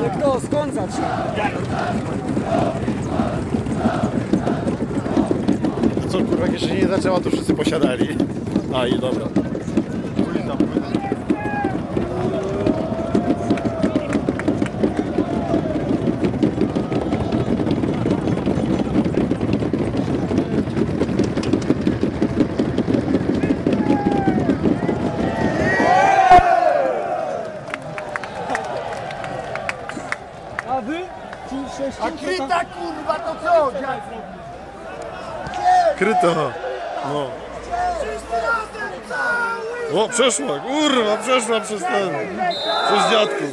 Ale kto? Skąd zacznie? Co kurwa, jak jeszcze nie zaczęła, to wszyscy posiadali. A i dobra. A wy? A kryta kurwa to co? Kryta. No. O, przeszła, kurwa, przeszła przez ten. Przez dziadków.